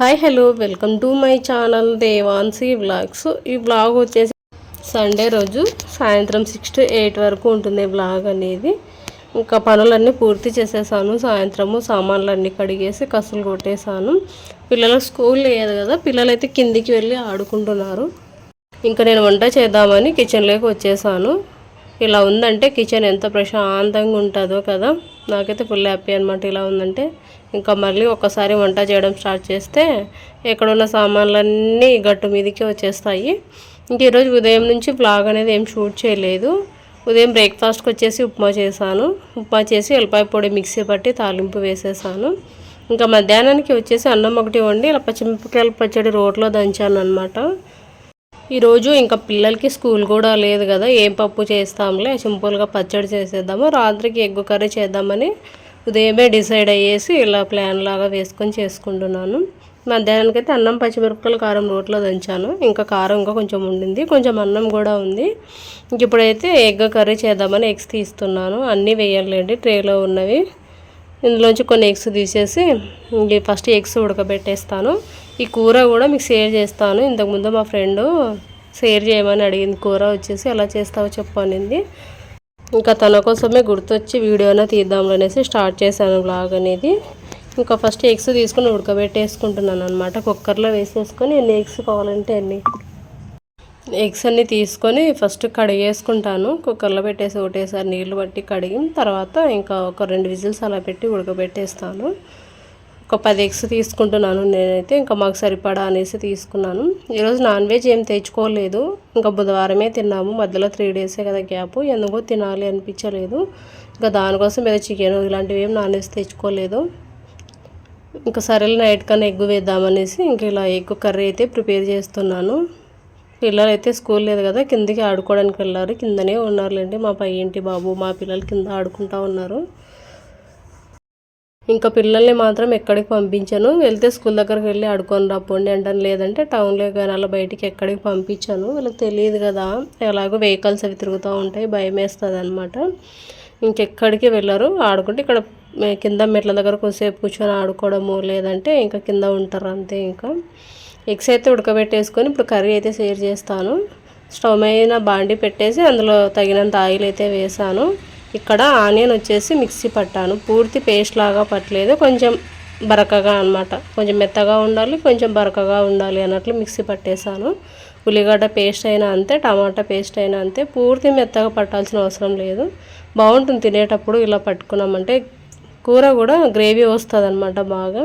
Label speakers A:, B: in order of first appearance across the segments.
A: Hi hello welcome to my channel Devansi vlogs ఈ vlog వచ్చేసి Sunday రోజు సాయంత్రం సిక్స్ టు ఎయిట్ వరకు ఉంటుంది బ్లాగ్ అనేది. ఇంకా పనులన్నీ పూర్తి చేసేసాను. సాయంత్రము సామాన్లన్నీ కడిగేసి కసులు కొట్టేశాను పిల్లలకు స్కూల్ లేదు కదా పిల్లలైతే కిందికి వెళ్ళి ఆడుకుంటున్నారు. ఇంకా నేను వంట చేద్దామని కిచెన్లోకి వచ్చేసాను. ఇలా ఉందంటే కిచెన్ ఎంత ప్రశాంతంగా ఉంటుందో కదా. నాకైతే ఫుల్ హ్యాపీ అనమాట ఇలా ఉందంటే. ఇంకా మళ్ళీ ఒక్కసారి వంట చేయడం స్టార్ట్ చేస్తే ఎక్కడున్న సామాన్లన్నీ గట్టు మీదకి వచ్చేస్తాయి. ఇంక ఈరోజు ఉదయం నుంచి బ్లాగ్ అనేది ఏం షూట్ చేయలేదు. ఉదయం బ్రేక్ఫాస్ట్కి వచ్చేసి ఉప్మా చేశాను. ఉప్మా చేసి ఎల్లిపాయ పొడి మిక్సీ పట్టి తాలింపు వేసేసాను. ఇంకా మధ్యాహ్నానికి వచ్చేసి అన్నం ఒకటి వండి ఇలా పచ్చిమిరపకాయల పచ్చడి రోట్లో దంచాను అనమాట ఈరోజు ఇంకా పిల్లలకి స్కూల్ కూడా లేదు కదా ఏం పప్పు చేస్తాంలే సింపుల్గా పచ్చడి చేసేద్దాము రాత్రికి ఎగ్గు కర్రీ చేద్దామని ఉదయమే డిసైడ్ అయ్యేసి ఇలా ప్లాన్ లాగా వేసుకొని చేసుకుంటున్నాను. మధ్యాహ్నానికి అయితే అన్నం పచ్చిమిరపకాయలు కారం రోట్లో దంచాను ఇంకా కారం ఇంకా కొంచెం ఉండింది కొంచెం అన్నం కూడా ఉంది. ఇంక ఇప్పుడైతే ఎగ్ కర్రీ చేద్దామని ఎగ్స్ తీస్తున్నాను అన్నీ వేయాలండి ట్రేలో ఉన్నవి. ఇందులోంచి కొన్ని ఎగ్స్ తీసేసి ఫస్ట్ ఎగ్స్ ఉడకబెట్టేస్తాను. ఈ కూర కూడా మీకు షేర్ చేస్తాను. ఇంతకుముందు మా ఫ్రెండు షేర్ చేయమని అడిగింది కూర వచ్చేసి ఎలా చేస్తావో చెప్పు అనింది. ఇంకా తన కోసమే గుర్తొచ్చి వీడియోనే తీద్దాం అనేసి స్టార్ట్ చేశాను బ్లాగ్ అనేది. ఇంకా ఫస్ట్ ఎగ్స్ తీసుకొని ఉడకబెట్టేసుకుంటున్నాను అనమాట కుక్కర్లో వేసేసుకొని ఎన్ని ఎగ్స్ కావాలంటే అన్ని. ఎగ్స్ అన్ని తీసుకొని ఫస్ట్ కడిగేసుకుంటాను. కుక్కర్లో పెట్టేసి ఒకటేసారి నీళ్ళు పట్టి కడిగిన తర్వాత ఇంకా ఒక రెండు విజిల్స్ అలా పెట్టి ఉడకబెట్టేస్తాను. ఒక పది ఎగ్స్ తీసుకుంటున్నాను. నేనైతే ఇంకా మాకు సరిపడా అనేసి తీసుకున్నాను. ఈరోజు నాన్ వెజ్ ఏం తెచ్చుకోలేదు. ఇంకా బుధవారమే తిన్నాము. మధ్యలో త్రీ డేసే కదా గ్యాప్. ఎందుకో తినాలి అనిపించలేదు. ఇంకా దానికోసం ఏదో చికెన్ ఇలాంటివి ఏం నాన్ వెజ్ తెచ్చుకోలేదు. ఇంకా సరేలే నైట్ కన్నా ఎగ్ వేద్దామనేసి ఇంక ఇలా ఎగ్ కర్రీ అయితే ప్రిపేర్ చేస్తున్నాను. పిల్లలు అయితే స్కూల్ లేదు కదా కిందకి ఆడుకోవడానికి వెళ్ళారు. కిందనే ఉన్నారులేండి మా పై ఇంటి బాబు మా పిల్లలు కింద ఆడుకుంటూ ఉన్నారు. ఇంకా పిల్లల్ని మాత్రం ఎక్కడికి పంపించాను. వెళ్తే స్కూల్ దగ్గరికి వెళ్ళి ఆడుకొని రాపోండి అంటాను. లేదంటే టౌన్లో కానీ అలా బయటికి ఎక్కడికి పంపించాను. వీళ్ళకి తెలియదు కదా. ఎలాగో వెహికల్స్ అవి తిరుగుతూ ఉంటాయి. భయం వేస్తుంది అనమాట ఇంకెక్కడికి వెళ్ళరు. ఆడుకుంటే ఇక్కడ కింద మెట్ల దగ్గర కొద్దిసేపు కూర్చొని ఆడుకోవడము లేదంటే ఇంకా కింద ఉంటారు అంతే ఇంకా. ఎగ్స్ అయితే ఉడకబెట్టేసుకొని ఇప్పుడు కర్రీ అయితే షేర్ చేస్తాను. స్టవ్ మీద బాండి పెట్టేసి అందులో తగినంత ఆయిల్ అయితే వేసాను. ఇక్కడ ఆనియన్ వచ్చేసి మిక్సీ పట్టాను. పూర్తి పేస్ట్ లాగా పట్టలేదు. కొంచెం బరకగా అనమాట కొంచెం మెత్తగా ఉండాలి కొంచెం బరకగా ఉండాలి అన్నట్లు మిక్సీ పట్టేశాను. ఉల్లిగడ్డ పేస్ట్ అయినా అంతే టమాటా పేస్ట్ అయినా అంతే. పూర్తి మెత్తగా పట్టాల్సిన అవసరం లేదు. బాగుంటుంది తినేటప్పుడు ఇలా పట్టుకున్నామంటే. కూర కూడా గ్రేవీ వస్తుంది అనమాట బాగా.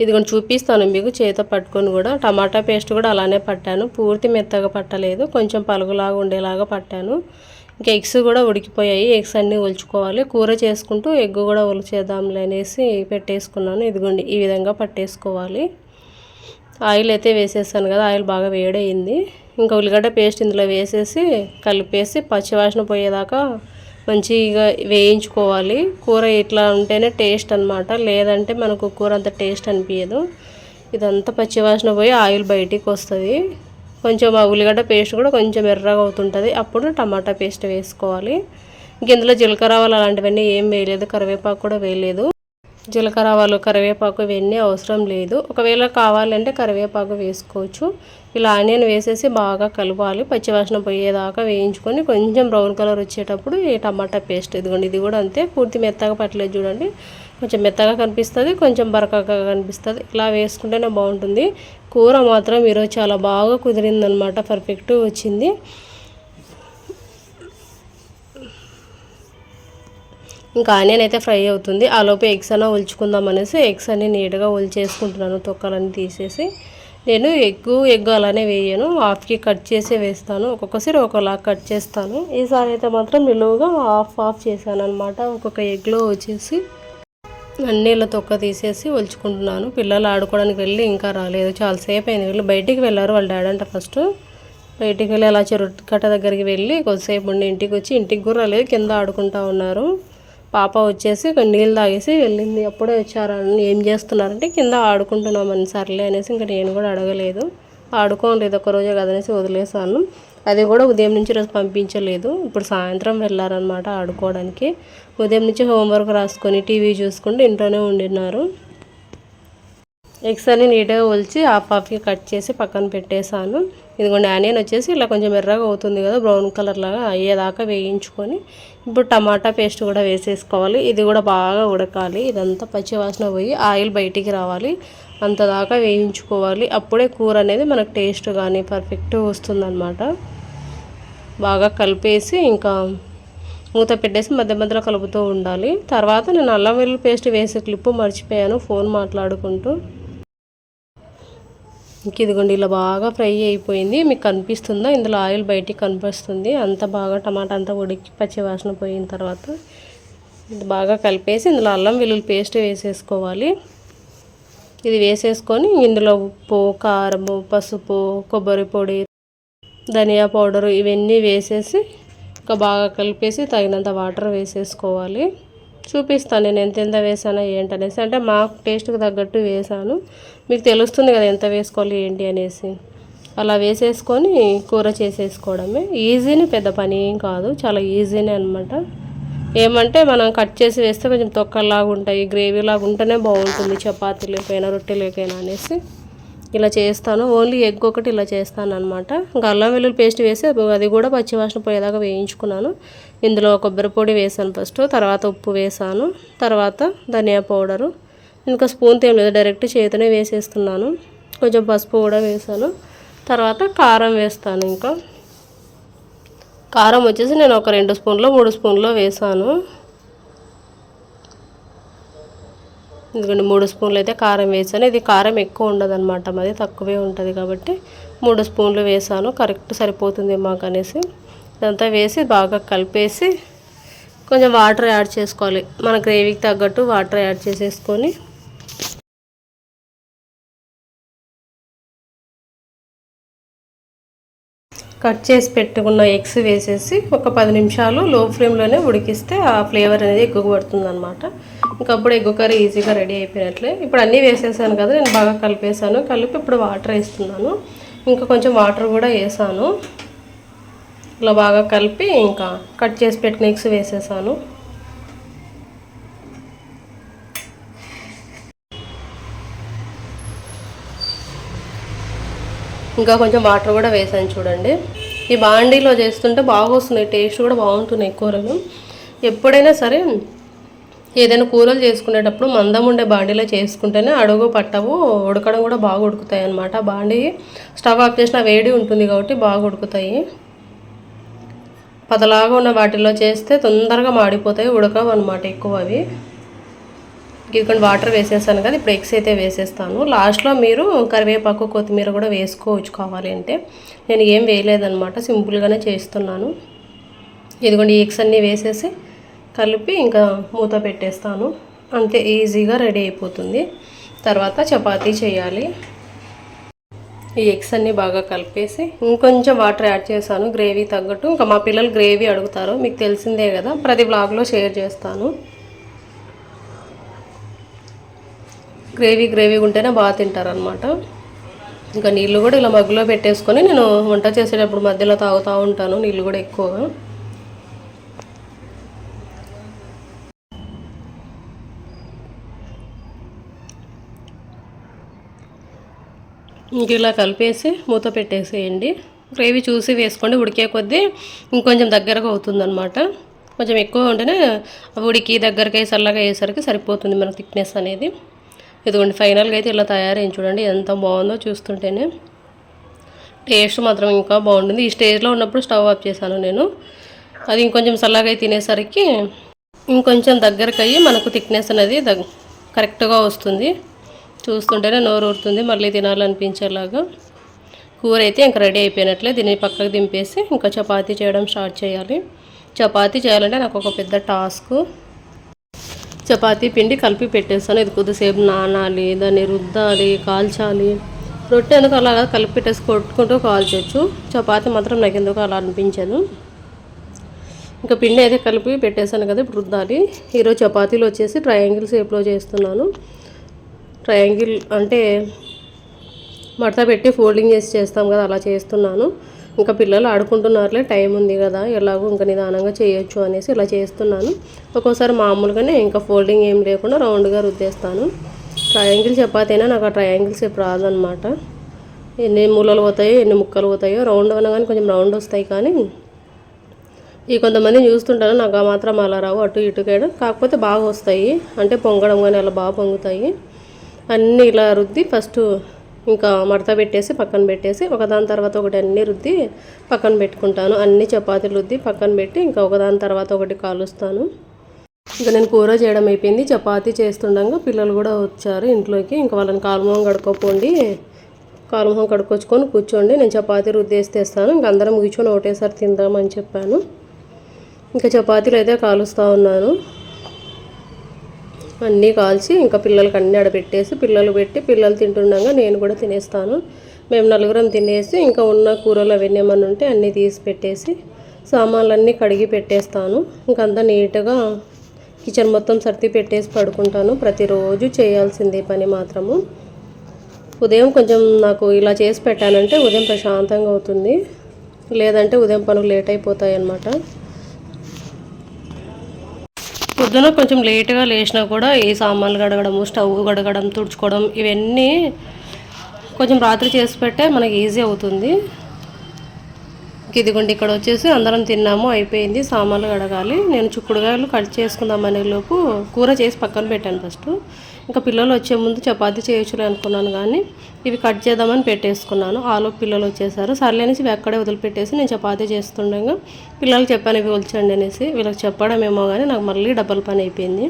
A: ఇది కొంచెం చూపిస్తాను మీకు చేతితో పట్టుకొని కూడా. టమాటా పేస్ట్ కూడా అలానే పట్టాను. పూర్తి మెత్తగా పట్టలేదు. కొంచెం పలుగులాగా ఉండేలాగా పట్టాను. ఇంకా ఎగ్స్ కూడా ఉడికిపోయాయి. ఎగ్స్ అన్నీ ఒలుచుకోవాలి. కూర చేసుకుంటూ ఎగ్ కూడా ఒలిచేద్దాంలే అనేసి పెట్టేసుకున్నాను. ఇదిగోండి ఈ విధంగా పట్టేసుకోవాలి. ఆయిల్ అయితే వేసేసాను కదా ఆయిల్ బాగా వేడయింది. ఇంకా ఉల్లిగడ్డ పేస్ట్ ఇందులో వేసేసి కలిపేసి పచ్చివాసన పోయేదాకా మంచిగా వేయించుకోవాలి. కూర ఇట్లా ఉంటేనే టేస్ట్ అనమాట లేదంటే మనకు కూర అంత టేస్ట్ అనిపించదు ఇదంతా పచ్చివాసన పోయి ఆయిల్ బయటికి వస్తుంది. కొంచెం ఆ ఉల్లిగడ్డ పేస్ట్ కూడా కొంచెం ఎర్రగా అవుతుంటుంది. అప్పుడు టమాటా పేస్ట్ వేసుకోవాలి. ఇంకెందులో జీలకర్ర ఆవాలు అలాంటివన్నీ ఏం వేయలేదు. కరివేపాకు కూడా వేయలేదు. జీలకర్ర ఆవాలు కరివేపాకు ఇవన్నీ అవసరం లేదు. ఒకవేళ కావాలంటే కరివేపాకు వేసుకోవచ్చు. ఇలా ఆనియన్ వేసేసి బాగా కలపాలి. పచ్చివాసన పోయేదాకా వేయించుకొని కొంచెం బ్రౌన్ కలర్ వచ్చేటప్పుడు ఈ టమాటా పేస్ట్ ఇదిగోండి. ఇది కూడా అంతే. పూర్తి మెత్తగా పట్టలేదు చూడండి. కొంచెం మెత్తగా కనిపిస్తుంది కొంచెం బరకగా కనిపిస్తుంది. ఇలా వేసుకుంటేనే బాగుంటుంది. కూర మాత్రం ఈరోజు చాలా బాగా కుదిరిందనమాట పర్ఫెక్ట్ వచ్చింది. ఇంకా ఆనియన్ అయితే ఫ్రై అవుతుంది. ఆ లోపు ఎగ్స్ అన్న ఒలుచుకుందాం అనేసి ఎగ్స్ అన్ని నీట్గా ఒలిచేసుకుంటున్నాను తొక్కలన్నీ తీసేసి. నేను ఎగ్గు ఎగ్ అలానే వేయను. హాఫ్కి కట్ చేసే వేస్తాను. ఒక్కొక్కసారి ఒకలా కట్ చేస్తాను. ఈసారి అయితే మాత్రం నిలువుగా హాఫ్ హాఫ్ చేశాను అనమాట ఒక్కొక్క ఎగ్లో వచ్చేసి అన్నీళ్ళ తొక్క తీసేసి ఒలుచుకుంటున్నాను. పిల్లలు ఆడుకోవడానికి వెళ్ళి ఇంకా రాలేదు. చాలాసేపు అయింది. వీళ్ళు బయటికి వెళ్ళారు. వాళ్ళ డాడీ అంట ఫస్ట్. బయటికి వెళ్ళి అలా చెరువు కట్ట దగ్గరికి వెళ్ళి కొద్దిసేపు ఉండి ఇంటికి వచ్చి ఇంటికి కూడా రాలేదు. కింద ఆడుకుంటా ఉన్నారు. పాప వచ్చేసి నీళ్ళు తాగేసి వెళ్ళింది. అప్పుడే వచ్చారని ఏం చేస్తున్నారంటే కింద ఆడుకుంటున్నామని సర్లే అనేసి ఇంకా నేను కూడా అడగలేదు. ఆడుకోలేదు ఒకరోజే కదనేసి వదిలేసాను అది కూడా ఉదయం నుంచి రోజు పంపించలేదు. ఇప్పుడు సాయంత్రం వెళ్ళారనమాట ఆడుకోవడానికి. ఉదయం నుంచి హోంవర్క్ రాసుకొని టీవీ చూసుకుంటూ ఇంట్లోనే ఉండినారు. ఎగ్స్ అన్ని నీట్గా ఒలిచి హాఫ్ హాఫ్కి కట్ చేసి పక్కన పెట్టేశాను. ఇదిగోండి ఆనియన్ వచ్చేసి ఇలా కొంచెం ఎర్రగా అవుతుంది కదా బ్రౌన్ కలర్ లాగా అయ్యేదాకా వేయించుకొని ఇప్పుడు టమాటా పేస్ట్ కూడా వేసేసుకోవాలి. ఇది కూడా బాగా ఉడకాలి. ఇదంతా పచ్చివాసన పోయి ఆయిల్ బయటికి రావాలి. అంతదాకా వేయించుకోవాలి. అప్పుడే కూర అనేది మనకు టేస్ట్ కానీ పర్ఫెక్ట్ వస్తుందన్నమాట. బాగా కలిపేసి ఇంకా మూత పెట్టేసి మధ్య మధ్యలో కలుపుతూ ఉండాలి. తర్వాత నేను అల్లం వెల్లుల్లి పేస్ట్ వేసే క్లిప్పు మర్చిపోయాను ఫోన్ మాట్లాడుకుంటూ. ఇంక ఇదిగోండి ఇలా బాగా ఫ్రై అయిపోయింది. మీకు కనిపిస్తుందా? ఇందులో ఆయిల్ బయటికి కనిపిస్తుంది. అంత బాగా టమాటా అంతా ఉడికి పచ్చి వాసన పోయిన తర్వాత ఇది బాగా కలిపేసి ఇందులో అల్లం వెల్లుల్లి పేస్ట్ వేసేసుకోవాలి. ఇది వేసేసుకొని ఇందులో ఉప్పు కారము పసుపు కొబ్బరి పొడి ధనియా పౌడరు ఇవన్నీ వేసేసి ఇంకా బాగా కలిపేసి తగినంత వాటర్ వేసేసుకోవాలి. చూపిస్తాను నేను ఎంత ఎంత వేసానో ఏంటనేసి. అంటే మా టేస్ట్కి తగ్గట్టు వేసాను. మీకు తెలుస్తుంది కదా ఎంత వేసుకోవాలి ఏంటి అనేసి. అలా వేసేసుకొని కూర చేసేసుకోవడమే. ఈజీని పెద్ద పని ఏం కాదు. చాలా ఈజీనే అనమాట ఏమంటే మనం కట్ చేసి వేస్తే కొంచెం తొక్కలాగా ఉంటాయి గ్రేవీలాగా ఉంటేనే బాగుంటుంది చపాతీలకైనా రొట్టెలకైనా అనేసి. ఇలా చేస్తాను. ఓన్లీ ఎగ్ ఒకటి ఇలా చేస్తాను అనమాట ఇంకా అల్లం వెల్లుల్లి పేస్ట్ వేసి అది కూడా పచ్చివాసన పోయేదాకా వేయించుకున్నాను. ఇందులో కొబ్బరి పొడి వేసాను ఫస్ట్ తర్వాత ఉప్పు వేసాను. తర్వాత ధనియా పౌడరు. ఇంకా స్పూన్ ఏం లేదు డైరెక్ట్ చేతినే వేసేస్తున్నాను. కొంచెం పసుపు కూడా వేసాను. తర్వాత కారం వేస్తాను ఇంకా. కారం వచ్చేసి నేను ఒక రెండు స్పూన్లో మూడు స్పూన్లో వేసాను. ఎందుకంటే మూడు స్పూన్లు అయితే కారం వేసాను. ఇది కారం ఎక్కువ ఉండదు అనమాట మాది తక్కువే ఉంటుంది కాబట్టి మూడు స్పూన్లు వేసాను. కరెక్ట్ సరిపోతుంది మాకు అనేసి. ఇదంతా వేసి బాగా కలిపేసి కొంచెం వాటర్ యాడ్ చేసుకోవాలి. మన గ్రేవీకి తగ్గట్టు వాటర్ యాడ్ చేసేసుకొని కట్ చేసి పెట్టుకున్న ఎగ్స్ వేసేసి ఒక పది నిమిషాలు లో ఫ్లేమ్లోనే ఉడికిస్తే ఆ ఫ్లేవర్ అనేది ఎక్కువ పడుతుంది అనమాట ఇంకప్పుడు ఎగ్గు కర్రీ ఈజీగా రెడీ అయిపోయినట్లే. ఇప్పుడు అన్నీ వేసేసాను కదా నేను బాగా కలిపేసాను కలిపి ఇప్పుడు వాటర్ వేస్తున్నాను. ఇంకా కొంచెం వాటర్ కూడా వేసాను. ఇలా బాగా కలిపి ఇంకా కట్ చేసి పెట్టిన ఎగ్స్ వేసేసాను. ఇంకా కొంచెం వాటర్ కూడా వేసాను చూడండి. ఈ బాండీలో చేస్తుంటే బాగా వస్తున్నాయి టేస్ట్ కూడా బాగుంటున్నాయి కూరలు. ఎప్పుడైనా సరే ఏదైనా కూరలు చేసుకునేటప్పుడు మందం ఉండే బాండీలో చేసుకుంటేనే అడుగు పట్టవు ఉడకడం కూడా బాగా ఉడుకుతాయి అనమాట బాండీ స్టవ్ ఆఫ్ చేసిన వేడి ఉంటుంది కాబట్టి బాగా ఉడుకుతాయి పతలాగా ఉన్న వాటిల్లో చేస్తే తొందరగా మాడిపోతాయి ఉడకవు అనమాట ఎక్కువ అవి. ఇదిగోండి వాటర్ వేసేసాను కదా ఇప్పుడు ఎగ్స్ అయితే వేసేస్తాను. లాస్ట్లో మీరు కరివేపాకు కొత్తిమీర కూడా వేసుకోవచ్చు కావాలి అంటే. నేను ఏం వేయలేదనమాట సింపుల్గానే చేస్తున్నాను. ఇదిగోండి ఎగ్స్ అన్నీ వేసేసి కలిపి ఇంకా మూత పెట్టేస్తాను. అంతే ఈజీగా రెడీ అయిపోతుంది. తర్వాత చపాతీ చేయాలి. ఈ ఎగ్స్ అన్నీ బాగా కలిపేసి ఇంకొంచెం వాటర్ యాడ్ చేశాను గ్రేవీ తగ్గట్టు. ఇంకా మా పిల్లలు గ్రేవీ అడుగుతారు మీకు తెలిసిందే కదా ప్రతి బ్లాగ్లో షేర్ చేస్తాను. గ్రేవీ గ్రేవీ ఉంటేనే బాగా తింటారనమాట ఇంకా నీళ్ళు కూడా ఇలా మగ్గులో పెట్టేసుకొని నేను వంట చేసేటప్పుడు మధ్యలో తాగుతూ ఉంటాను నీళ్ళు కూడా ఎక్కువ. ఇంక ఇలా కలిపేసి మూత పెట్టేసేయండి. గ్రేవీ చూసి వేసుకోండి ఉడికే కొద్దీ ఇంకొంచెం దగ్గరగా అవుతుందన్నమాట. కొంచెం ఎక్కువ ఉంటేనే ఉడికి దగ్గరకి చల్లగా అయ్యేసరికి సరిపోతుంది మన థిక్నెస్ అనేది. ఇదిగోండి ఫైనల్గా అయితే ఇలా తయారైంది చూడండి ఎంత బాగుందో చూస్తుంటేనే. టేస్ట్ మాత్రం ఇంకా బాగుంటుంది. ఈ స్టేజ్లో ఉన్నప్పుడు స్టవ్ ఆఫ్ చేశాను నేను. అది ఇంకొంచెం సల్లాగా తినేసరికి ఇంకొంచెం దగ్గరకు అయ్యి మనకు థిక్నెస్ అనేది దగ్ కరెక్ట్గా వస్తుంది. చూస్తుంటేనే నోరు ఊరుతుంది మళ్ళీ తినాలనిపించేలాగా. కూర అయితే ఇంకా రెడీ అయిపోయినట్లే. దీన్ని పక్కకు దింపేసి ఇంకా చపాతీ చేయడం స్టార్ట్ చేయాలి. చపాతీ చేయాలంటే నాకు ఒక పెద్ద టాస్క్. చపాతీ పిండి కలిపి పెట్టేస్తాను. ఇది కొద్దిసేపు నానాలి దాన్ని రుద్దాలి కాల్చాలి. రొట్టె ఎందుకు అలా కలిపి పెట్టేసి కొట్టుకుంటూ కాల్చవచ్చు చపాతీ మాత్రం నాకు ఎందుకు అలా అనిపించదు. ఇంకా పిండి అయితే కలిపి పెట్టేశాను కదా ఇప్పుడు రుద్దాలి. ఈరోజు చపాతీలు వచ్చేసి ట్రయాంగిల్ షేప్లో చేస్తున్నాను. ట్రయాంగిల్ అంటే మడత పెట్టి ఫోల్డింగ్ చేసి చేస్తాం కదా అలా చేస్తున్నాను. ఇంకా పిల్లలు ఆడుకుంటున్నారులే టైం ఉంది కదా ఎలాగో ఇంకా నిదానంగా చేయొచ్చు అనేసి ఇలా చేస్తున్నాను. ఒక్కోసారి మామూలుగానే ఇంకా ఫోల్డింగ్ ఏం లేకుండా రౌండ్గా రుద్దేస్తాను. ట్రయాంగిల్ చపాతీనా నాకు ఆ ట్రయాంగిల్ సేపు రాదనమాట ఎన్ని మూలలు పోతాయో ఎన్ని ముక్కలు పోతాయో రౌండ్ అనగానే కొంచెం రౌండ్ వస్తాయి కానీ ఈ కొంతమంది చూస్తుంటాను నాకు ఆ మాత్రం అలా రావు అటు ఇటుకేడు కాకపోతే బాగా వస్తాయి. అంటే పొంగడం కానీ అలా బాగా పొంగుతాయి. అన్నీ ఇలా రుద్ది ఫస్ట్ ఇంకా మడత పెట్టేసి పక్కన పెట్టేసి ఒకదాని తర్వాత ఒకటి అన్నీ రుద్ది పక్కన పెట్టుకుంటాను. అన్ని చపాతీలు రుద్ది పక్కన పెట్టి ఇంకా ఒకదాని తర్వాత ఒకటి కాలుస్తాను. ఇంకా నేను కూర చేయడం అయిపోయింది. చపాతీ చేస్తుండగా పిల్లలు కూడా వచ్చారు ఇంట్లోకి. ఇంకా వాళ్ళని కాలుమోహం కడుక్కోపోండి కాలుమోహం కడుక్కొచ్చుకొని కూర్చోండి నేను చపాతీ రుద్దేసి తెస్తాను. ఇంక అందరం కూర్చొని ఒకటేసారి తిందామని చెప్పాను. ఇంకా చపాతీలు అయితే కాలుస్తూ ఉన్నాను. అన్నీ కాల్చి ఇంకా పిల్లలకి అన్నీ ఆడబెట్టేసి పిల్లలు పెట్టి పిల్లలు తింటుండగా నేను కూడా తినేస్తాను. మేము నలుగురం తినేసి ఇంకా ఉన్న కూరలు అవన్నీ ఏమన్నా ఉంటే అన్నీ తీసి పెట్టేసి సామాన్లన్నీ కడిగి పెట్టేస్తాను. ఇంకంతా నీట్గా కిచెన్ మొత్తం సర్ది పెట్టేసి పడుకుంటాను. ప్రతిరోజు చేయాల్సిందే పని మాత్రము. ఉదయం కొంచెం నాకు ఇలా చేసి పెట్టానంటే ఉదయం ప్రశాంతంగా అవుతుంది. లేదంటే ఉదయం పనులు లేట్ అయిపోతాయి అన్నమాట పొద్దున కొంచెం లేట్గా లేచినా కూడా ఈ సామాన్లు కడగడం స్టవ్ కడగడం తుడుచుకోవడం ఇవన్నీ కొంచెం రాత్రి చేసి పెట్టే మనకి ఈజీ అవుతుంది. ఇదిగోండి ఇక్కడ వచ్చేసి అందరం తిన్నాము అయిపోయింది సామాన్లు కడగాలి. నేను చుక్కుడుగాయలు కట్ చేసుకుందామనే లోపు కూర చేసి పక్కన పెట్టాను ఫస్ట్. ఇంకా పిల్లలు వచ్చే ముందు చపాతీ చేయొచ్చులే అనుకున్నాను కానీ ఇవి కట్ చేద్దామని పెట్టేసుకున్నాను. ఆలో పిల్లలు వచ్చేసారు. సర్లేనేసి ఇవి అక్కడే వదిలిపెట్టేసి నేను చపాతి చేస్తుండగా పిల్లలు చెప్పాను ఇవి వచ్చండి అనేసి వీళ్ళకి చెప్పడం ఏమో కానీ నాకు మళ్ళీ డబ్బుల పని అయిపోయింది.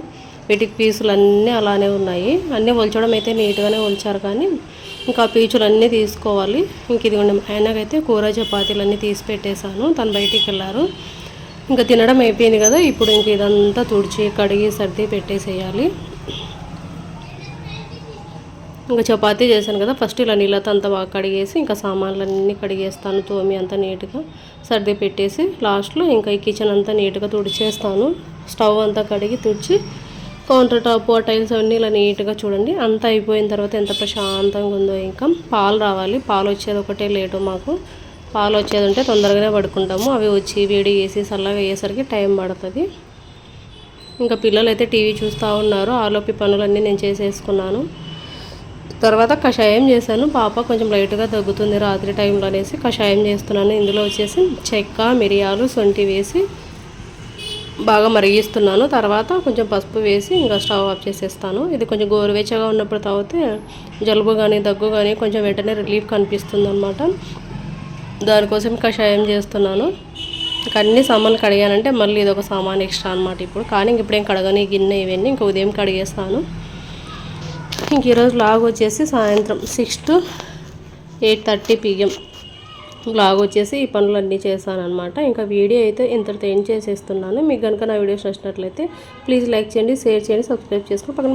A: వీటికి పీసులు అన్నీ అలానే ఉన్నాయి. అన్నీ ఒలచడం అయితే నీట్గానే ఒలిచారు కానీ ఇంకా పీచులు అన్నీ తీసుకోవాలి. ఇంక ఇదిగోండి ఆయనకైతే కూర చపాతీలు అన్నీ తీసి పెట్టేశాను. తను బయటికి వెళ్ళారు. ఇంకా తినడం అయిపోయింది కదా ఇప్పుడు ఇంక ఇదంతా తుడిచి కడిగి సర్ది పెట్టేసేయాలి. ఇంకా చపాతీ చేశాను కదా ఫస్ట్ ఇలా నీళ్ళతో అంతా బాగా కడిగేసి ఇంకా సామాన్లన్నీ కడిగేస్తాను తోమి అంతా నీట్గా సర్ది పెట్టేసి లాస్ట్లో ఇంకా ఈ కిచెన్ అంతా నీట్గా తుడిచేస్తాను. స్టవ్ అంతా కడిగి తుడిచి కౌంటర్ టాప్ టైల్స్ అన్నీ ఇలా నీట్గా చూడండి. అంతా అయిపోయిన తర్వాత ఎంత ప్రశాంతంగా ఉందో ఇంకా పాలు రావాలి. పాలు వచ్చేది ఒకటే లేటు మాకు. పాలు వచ్చేది ఉంటే తొందరగానే పడుకుంటాము. అవి వచ్చి వేడి వేసి చల్లగా అయ్యేసరికి టైం పడుతుంది. ఇంకా పిల్లలు అయితే టీవీ చూస్తూ ఉన్నారు. ఆలోపి పనులన్నీ నేను చేసేసుకున్నాను. తర్వాత కషాయం చేశాను. పాప కొంచెం లైట్గా తగ్గుతుంది రాత్రి టైంలో అనేసి కషాయం చేస్తున్నాను. ఇందులో వచ్చేసి చెక్క మిరియాలు సొంటి వేసి బాగా మరిగిస్తున్నాను. తర్వాత కొంచెం పసుపు వేసి ఇంకా స్టవ్ ఆఫ్ చేసేస్తాను. ఇది కొంచెం గోరువెచ్చగా ఉన్నప్పుడు తాగితే జలుబు కానీ దగ్గు కానీ కొంచెం వెంటనే రిలీఫ్ కనిపిస్తుంది అనమాట దానికోసం కషాయం చేస్తున్నాను. ఇంకా అన్ని సామాన్లు కడిగానంటే మళ్ళీ ఇది ఒక సామాన్ ఎక్స్ట్రా అనమాట ఇప్పుడు. కానీ ఇంక ఇప్పుడేం కడగని. గిన్నె ఇవన్నీ ఇంకా ఉదయం కడిగేస్తాను. ఇంక ఈరోజు బ్లాగ్ వచ్చేసి సాయంత్రం six to eight thirty PM vlog వచ్చేసి ఈ పనులన్నీ చేశానమాట ఇంకా వీడియో అయితే ఇంతటితో ఏం చేసేస్తున్నాను. మీకు కనుక నా వీడియోస్ నచ్చినట్లయితే ప్లీజ్ లైక్ చేయండి షేర్ చేయండి సబ్స్క్రైబ్ చేసుకుని పక్కన